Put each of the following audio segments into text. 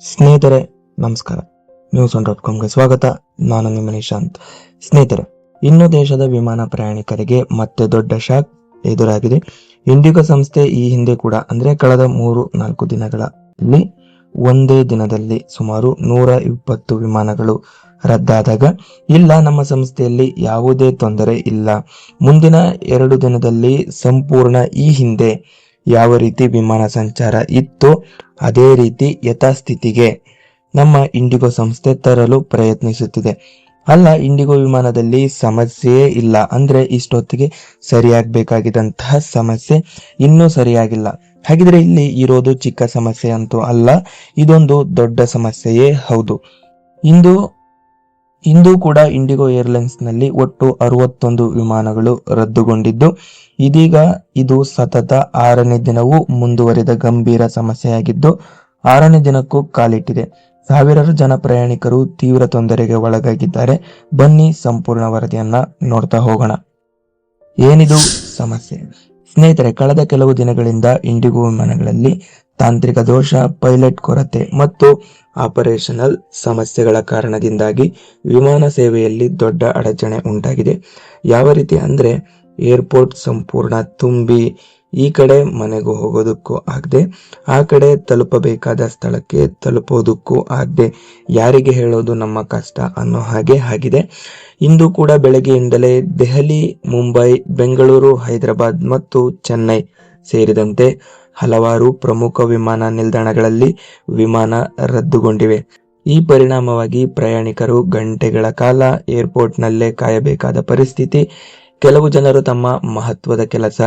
ಸ್ನೇಹಿತರೆ, ನಮಸ್ಕಾರ. News on dot ಕಾಮ್ಗೆ ಸ್ವಾಗತ. ನಾನು ನಿಮ್ಮ ನಿಶಾಂತ್. ಸ್ನೇಹಿತರೆ, ಇನ್ನು ದೇಶದ ವಿಮಾನ ಪ್ರಯಾಣಿಕರಿಗೆ ಮತ್ತೆ ದೊಡ್ಡ ಶಾಕ್ ಎದುರಾಗಿದೆ. ಇಂಡಿಗೋ ಸಂಸ್ಥೆ ಈ ಹಿಂದೆ ಕೂಡ, ಅಂದ್ರೆ ಕಳೆದ ಮೂರು, ನಾಲ್ಕು ದಿನಗಳಲ್ಲಿ, ಒಂದೇ ದಿನದಲ್ಲಿ ಸುಮಾರು ನೂರ ಇಪ್ಪತ್ತು ವಿಮಾನಗಳು ರದ್ದಾದಾಗ, ಇಲ್ಲ, ನಮ್ಮ ಸಂಸ್ಥೆಯಲ್ಲಿ ಯಾವುದೇ ತೊಂದರೆ ಇಲ್ಲ. ಮುಂದಿನ ಎರಡು ದಿನದಲ್ಲಿ ಸಂಪೂರ್ಣ ಈ ಹಿಂದೆ ಯಾವ ರೀತಿ ವಿಮಾನ ಸಂಚಾರ ಇತ್ತು ಅದೇ ರೀತಿ ಯಥಾಸ್ಥಿತಿಗೆ ನಮ್ಮ ಇಂಡಿಗೋ ಸಂಸ್ಥೆ ತರಲು ಪ್ರಯತ್ನಿಸುತ್ತಿದೆ. ಅಲ್ಲ, ಇಂಡಿಗೋ ವಿಮಾನದಲ್ಲಿ ಸಮಸ್ಯೆಯೇ ಇಲ್ಲ. ಅಂದ್ರೆ ಇಷ್ಟೊತ್ತಿಗೆ ಸರಿಯಾಗಬೇಕಾಗಿದ್ದಂತಹ ಸಮಸ್ಯೆ ಇನ್ನೂ ಸರಿಯಾಗಿಲ್ಲ. ಹಾಗಿದ್ರೆ ಇಲ್ಲಿ ಇರೋದು ಚಿಕ್ಕ ಸಮಸ್ಯೆ ಅಂತೂ ಅಲ್ಲ, ಇದೊಂದು ದೊಡ್ಡ ಸಮಸ್ಯೆಯೇ ಹೌದು. ಇಂದು ಇಂದು ಕೂಡ ಇಂಡಿಗೋ ಏರ್ಲೈನ್ಸ್ನಲ್ಲಿ ಒಟ್ಟು ಅರವತ್ತೊಂದು ವಿಮಾನಗಳು ರದ್ದುಗೊಂಡಿದ್ದು, ಇದೀಗ ಇದು ಸತತ ಆರನೇ ದಿನವೂ ಮುಂದುವರಿದ ಗಂಭೀರ ಸಮಸ್ಯೆಯಾಗಿದ್ದು, ಆರನೇ ದಿನಕ್ಕೂ ಕಾಲಿಟ್ಟಿದೆ. ಸಾವಿರಾರು ಜನ ಪ್ರಯಾಣಿಕರು ತೀವ್ರ ತೊಂದರೆಗೆ ಒಳಗಾಗಿದ್ದಾರೆ. ಬನ್ನಿ ಸಂಪೂರ್ಣ ವರದಿಯನ್ನ ನೋಡ್ತಾ ಹೋಗೋಣ. ಏನಿದು ಸಮಸ್ಯೆ? ಸ್ನೇಹಿತರೆ, ಕಳೆದ ಕೆಲವು ದಿನಗಳಿಂದ ಇಂಡಿಗೋ ವಿಮಾನಗಳಲ್ಲಿ ತಾಂತ್ರಿಕ ದೋಷ, ಪೈಲಟ್ ಕೊರತೆ ಮತ್ತು ಆಪರೇಷನಲ್ ಸಮಸ್ಯೆಗಳ ಕಾರಣದಿಂದಾಗಿ ವಿಮಾನ ಸೇವೆಯಲ್ಲಿ ದೊಡ್ಡ ಅಡಚಣೆ ಉಂಟಾಗಿದೆ. ಯಾವ ರೀತಿ ಅಂದರೆ, ಏರ್ಪೋರ್ಟ್ ಸಂಪೂರ್ಣ ತುಂಬಿ ಈ ಕಡೆ ಮನೆಗೂ ಹೋಗೋದಕ್ಕೂ ಆಗದೆ, ಆ ಕಡೆ ತಲುಪಬೇಕಾದ ಸ್ಥಳಕ್ಕೆ ತಲುಪೋದಕ್ಕೂ ಆಗದೆ. ಯಾರಿಗೆ ಹೇಳೋದು ನಮ್ಮ ಕಷ್ಟ ಅನ್ನೋ ಹಾಗೆ ಆಗಿದೆ. ಇಂದು ಕೂಡ ಬೆಳಗ್ಗೆಯಿಂದಲೇ ದೆಹಲಿ, ಮುಂಬೈ, ಬೆಂಗಳೂರು, ಹೈದರಾಬಾದ್ ಮತ್ತು ಚೆನ್ನೈ ಸೇರಿದಂತೆ ಹಲವಾರು ಪ್ರಮುಖ ವಿಮಾನ ನಿಲ್ದಾಣಗಳಲ್ಲಿ ವಿಮಾನ ರದ್ದುಗೊಂಡಿವೆ. ಈ ಪರಿಣಾಮವಾಗಿ ಪ್ರಯಾಣಿಕರು ಗಂಟೆಗಳ ಕಾಲ ಏರ್ಪೋರ್ಟ್ನಲ್ಲೇ ಕಾಯಬೇಕಾದ ಪರಿಸ್ಥಿತಿ ಕೆಲವು ಜನರು ತಮ್ಮ ಮಹತ್ವದ ಕೆಲಸ,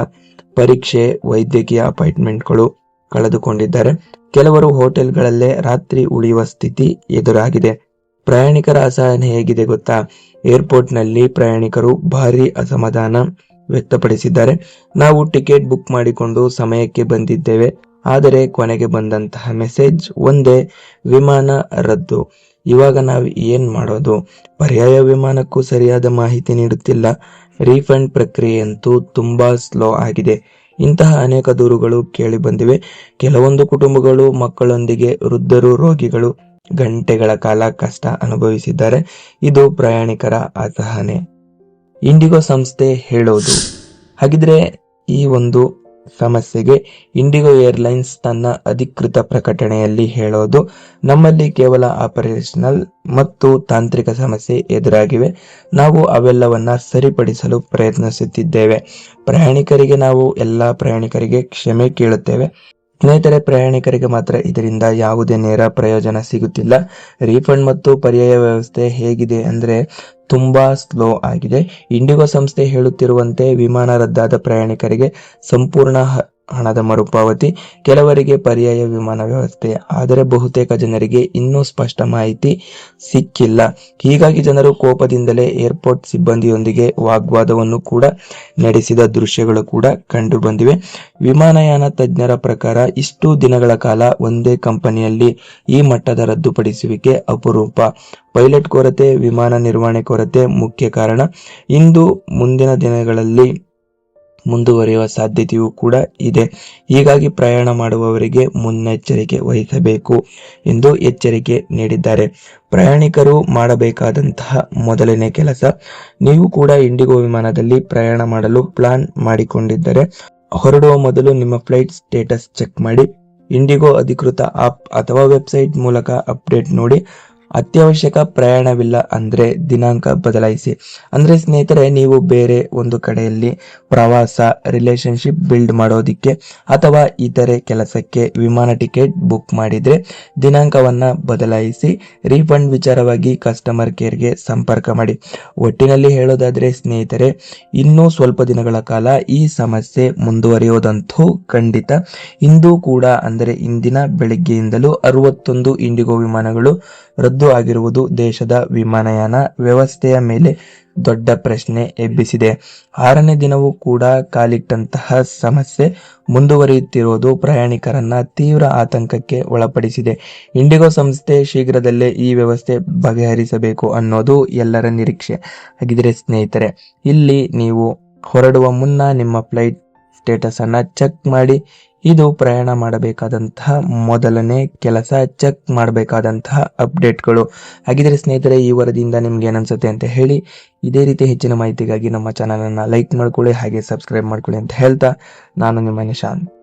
ಪರೀಕ್ಷೆ, ವೈದ್ಯಕೀಯ ಅಪಾಯಿಂಟ್ಮೆಂಟ್ಗಳು ಕಳೆದುಕೊಂಡಿದ್ದಾರೆ. ಕೆಲವರು ಹೋಟೆಲ್ಗಳಲ್ಲೇ ರಾತ್ರಿ ಉಳಿಯುವ ಸ್ಥಿತಿ ಎದುರಾಗಿದೆ. ಪ್ರಯಾಣಿಕರ ಅಸಹನೆ ಹೇಗಿದೆ ಗೊತ್ತಾ? ಏರ್ಪೋರ್ಟ್ನಲ್ಲಿ ಪ್ರಯಾಣಿಕರು ಭಾರಿ ಅಸಮಾಧಾನ ವ್ಯಕ್ತಪಡಿಸಿದ್ದಾರೆ. ನಾವು ಟಿಕೆಟ್ ಬುಕ್ ಮಾಡಿಕೊಂಡು ಸಮಯಕ್ಕೆ ಬಂದಿದ್ದೇವೆ. ಆದರೆ ಕೊನೆಗೆ ಬಂದಂತಹ ಮೆಸೇಜ್ ಒಂದೇ, ವಿಮಾನ ರದ್ದು. ಇವಾಗ ನಾವು ಏನ್ ಮಾಡೋದು? ಪರ್ಯಾಯ ವಿಮಾನಕ್ಕೂ ಸರಿಯಾದ ಮಾಹಿತಿ ನೀಡುತ್ತಿಲ್ಲ. ರೀಫಂಡ್ ಪ್ರಕ್ರಿಯೆಯಂತೂ ತುಂಬಾ ಸ್ಲೋ ಆಗಿದೆ. ಇಂತಹ ಅನೇಕ ದೂರುಗಳು ಕೇಳಿ ಬಂದಿವೆ. ಕೆಲವೊಂದು ಕುಟುಂಬಗಳು, ಮಕ್ಕಳೊಂದಿಗೆ ವೃದ್ಧರು, ರೋಗಿಗಳು ಗಂಟೆಗಳ ಕಾಲ ಕಷ್ಟ ಅನುಭವಿಸಿದ್ದಾರೆ. ಇದು ಪ್ರಯಾಣಿಕರ ಅಸಹನೆ. ಇಂಡಿಗೋ ಸಂಸ್ಥೆ ಹೇಳೋದು. ಹಾಗಿದ್ರೆ ಈ ಒಂದು ಸಮಸ್ಯೆಗೆ ಇಂಡಿಗೋ ಏರ್ಲೈನ್ಸ್ ತನ್ನ ಅಧಿಕೃತ ಪ್ರಕಟಣೆಯಲ್ಲಿ ಹೇಳೋದು, ನಮ್ಮಲ್ಲಿ ಕೇವಲ ಆಪರೇಷನಲ್ ಮತ್ತು ತಾಂತ್ರಿಕ ಸಮಸ್ಯೆ ಎದುರಾಗಿವೆ. ನಾವು ಅವೆಲ್ಲವನ್ನ ಸರಿಪಡಿಸಲು ಪ್ರಯತ್ನಿಸುತ್ತಿದ್ದೇವೆ. ಪ್ರಯಾಣಿಕರಿಗೆ ನಾವು ಎಲ್ಲ ಪ್ರಯಾಣಿಕರಿಗೆ ಕ್ಷಮೆ ಕೇಳುತ್ತೇವೆ. ಸ್ನೇಹಿತರೆ, ಪ್ರಯಾಣಿಕರಿಗೆ ಮಾತ್ರ ಇದರಿಂದ ಯಾವುದೇ ನೇರ ಪ್ರಯೋಜನ ಸಿಗುತ್ತಿಲ್ಲ. ರೀಫಂಡ್ ಮತ್ತು ಪರ್ಯಾಯ ವ್ಯವಸ್ಥೆ ಹೇಗಿದೆ ಅಂದ್ರೆ ತುಂಬಾ ಸ್ಲೋ ಆಗಿದೆ. ಇಂಡಿಗೋ ಸಂಸ್ಥೆ ಹೇಳುತ್ತಿರುವಂತೆ ವಿಮಾನ ರದ್ದಾದ ಪ್ರಯಾಣಿಕರಿಗೆ ಸಂಪೂರ್ಣ ಹಣದ ಮರುಪಾವತಿ, ಕೆಲವರಿಗೆ ಪರ್ಯಾಯ ವಿಮಾನ ವ್ಯವಸ್ಥೆ. ಆದರೆ ಬಹುತೇಕ ಜನರಿಗೆ ಇನ್ನೂ ಸ್ಪಷ್ಟ ಮಾಹಿತಿ ಸಿಕ್ಕಿಲ್ಲ. ಹೀಗಾಗಿ ಜನರು ಕೋಪದಿಂದಲೇ ಏರ್ಪೋರ್ಟ್ ಸಿಬ್ಬಂದಿಯೊಂದಿಗೆ ವಾಗ್ವಾದವನ್ನು ಕೂಡ ನಡೆಸಿದ ದೃಶ್ಯಗಳು ಕೂಡ ಕಂಡು ಬಂದಿವೆ ವಿಮಾನಯಾನ ತಜ್ಞರ ಪ್ರಕಾರ ಇಷ್ಟು ದಿನಗಳ ಕಾಲ ಒಂದೇ ಕಂಪನಿಯಲ್ಲಿ ಈ ಮಟ್ಟದ ರದ್ದುಪಡಿಸುವಿಕೆ ಅಪರೂಪ. ಪೈಲಟ್ ಕೊರತೆ, ವಿಮಾನ ನಿರ್ವಹಣೆ ಕೊರತೆ ಮುಖ್ಯ ಕಾರಣ. ಇಂದು ಮುಂದಿನ ದಿನಗಳಲ್ಲಿ ಮುಂದುವರಿಯುವ ಸಾಧ್ಯತೆಯೂ ಕೂಡ ಇದೆ. ಹೀಗಾಗಿ ಪ್ರಯಾಣ ಮಾಡುವವರಿಗೆ ಮುನ್ನೆಚ್ಚರಿಕೆ ವಹಿಸಬೇಕು ಎಂದು ಎಚ್ಚರಿಕೆ ನೀಡಿದ್ದಾರೆ. ಪ್ರಯಾಣಿಕರು ಮಾಡಬೇಕಾದಂತಹ ಮೊದಲನೇ ಕೆಲಸ, ನೀವು ಕೂಡ ಇಂಡಿಗೋ ವಿಮಾನದಲ್ಲಿ ಪ್ರಯಾಣ ಮಾಡಲು ಪ್ಲಾನ್ ಮಾಡಿಕೊಂಡಿದ್ದರೆ ಹೊರಡುವ ಮೊದಲು ನಿಮ್ಮ ಫ್ಲೈಟ್ ಸ್ಟೇಟಸ್ ಚೆಕ್ ಮಾಡಿ. ಇಂಡಿಗೋ ಅಧಿಕೃತ ಆಪ್ ಅಥವಾ ವೆಬ್ಸೈಟ್ ಮೂಲಕ ಅಪ್ಡೇಟ್ ನೋಡಿ. ಅತ್ಯವಶ್ಯಕ ಪ್ರಯಾಣವಿಲ್ಲ ಅಂದ್ರೆ ದಿನಾಂಕ ಬದಲಾಯಿಸಿ. ಅಂದ್ರೆ ಸ್ನೇಹಿತರೆ, ನೀವು ಬೇರೆ ಒಂದು ಕಡೆಯಲ್ಲಿ ಪ್ರವಾಸ ರಿಲೇಶನ್ಶಿಪ್ ಬಿಲ್ಡ್ ಮಾಡೋದಿಕ್ಕೆ ಅಥವಾ ಇತರೆ ಕೆಲಸಕ್ಕೆ ವಿಮಾನ ಟಿಕೆಟ್ ಬುಕ್ ಮಾಡಿದ್ರೆ ದಿನಾಂಕವನ್ನ ಬದಲಾಯಿಸಿ ರೀಫಂಡ್ ವಿಚಾರವಾಗಿ ಕಸ್ಟಮರ್ ಕೇರ್ಗೆ ಸಂಪರ್ಕ ಮಾಡಿ. ಒಟ್ಟಿನಲ್ಲಿ ಹೇಳೋದಾದ್ರೆ ಸ್ನೇಹಿತರೆ, ಇನ್ನೂ ಸ್ವಲ್ಪ ದಿನಗಳ ಕಾಲ ಈ ಸಮಸ್ಯೆ ಮುಂದುವರಿಯೋದಂತೂ ಖಂಡಿತ. ಇಂದು ಕೂಡ ಅಂದರೆ ಇಂದಿನ ಬೆಳಿಗ್ಗೆಯಿಂದಲೂ ಅರವತ್ತೊಂದು ಇಂಡಿಗೋ ವಿಮಾನಗಳು ರದ್ದು ಆಗಿರುವುದು ದೇಶದ ವಿಮಾನಯಾನ ವ್ಯವಸ್ಥೆಯ ಮೇಲೆ ದೊಡ್ಡ ಪ್ರಶ್ನೆ ಎಬ್ಬಿಸಿದೆ. ಆರನೇ ದಿನವೂ ಕೂಡ ಕಾಲಿಟ್ಟಂತಹ ಸಮಸ್ಯೆ ಮುಂದುವರಿಯುತ್ತಿರುವುದು ಪ್ರಯಾಣಿಕರನ್ನ ತೀವ್ರ ಆತಂಕಕ್ಕೆ ಒಳಪಡಿಸಿದೆ. ಇಂಡಿಗೋ ಸಂಸ್ಥೆ ಶೀಘ್ರದಲ್ಲೇ ಈ ವ್ಯವಸ್ಥೆ ಬಗೆಹರಿಸಬೇಕು ಅನ್ನೋದು ಎಲ್ಲರ ನಿರೀಕ್ಷೆ. ಹಾಗಿದ್ರೆ ಸ್ನೇಹಿತರೆ, ಇಲ್ಲಿ ನೀವು ಹೊರಡುವ ಮುನ್ನ ನಿಮ್ಮ ಫ್ಲೈಟ್ ಸ್ಟೇಟಸ್ ಅನ್ನ ಚೆಕ್ ಮಾಡಿ ಇದು ಪ್ರಯಾಣ ಮಾಡಬೇಕಾದಂತಹ ಮೊದಲನೇ ಕೆಲಸ, ಚೆಕ್ ಮಾಡಬೇಕಾದಂತಹ ಅಪ್ಡೇಟ್ಗಳು. ಹಾಗಿದ್ರೆ ಸ್ನೇಹಿತರೆ, ಈ ವರದಿಯಿಂದ ನಿಮ್ಗೆ ಏನನ್ಸುತ್ತೆ ಅಂತ ಹೇಳಿ, ಇದೇ ರೀತಿ ಹೆಚ್ಚಿನ ಮಾಹಿತಿಗಾಗಿ ನಮ್ಮ ಚಾನಲನ್ನು ಲೈಕ್ ಮಾಡ್ಕೊಳ್ಳಿ, ಹಾಗೆ ಸಬ್ಸ್ಕ್ರೈಬ್ ಮಾಡ್ಕೊಳ್ಳಿ ಅಂತ ಹೇಳ್ತಾ, ನಾನು ನಿಮ್ಮ ನಿಶಾಂತ್.